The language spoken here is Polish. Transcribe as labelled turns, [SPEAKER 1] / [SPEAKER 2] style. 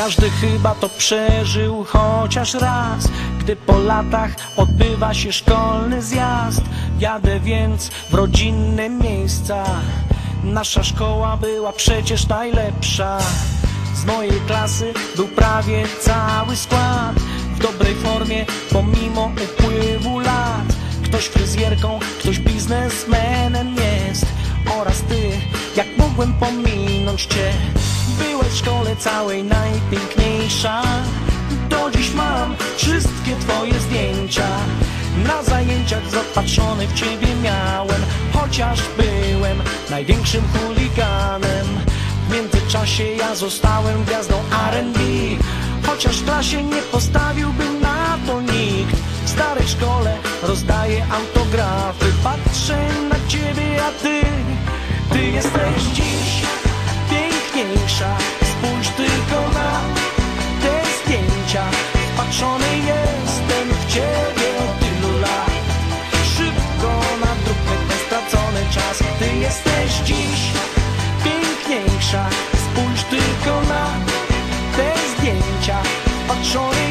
[SPEAKER 1] Każdy chyba to przeżył chociaż raz Gdy po latach odbywa się szkolny zjazd. Jadę więc w rodzinne miejsca. Nasza szkoła była przecież najlepsza. Z mojej klasy był prawie cały skład. W dobrej formie pomimo upływu lat. Ktoś fryzjerką, ktoś biznesmenem jest. Oraz ty, jak mogłem pominąć cię Byłeś w szkole całej najpiękniejsza. Do dziś mam wszystkie twoje zdjęcia. Na zajęciach zapatrzony w ciebie miałem. Chociaż byłem największym chuliganem. W międzyczasie ja zostałem gwiazdą R&B Chociaż w klasie nie postawiłbym na to nikt. W starej szkole rozdaję autografy. Patrzę na ciebie, a ty Ty jesteś jesteś dziś piękniejsza. Spójrz tylko na te zdjęcia. Od wczoraj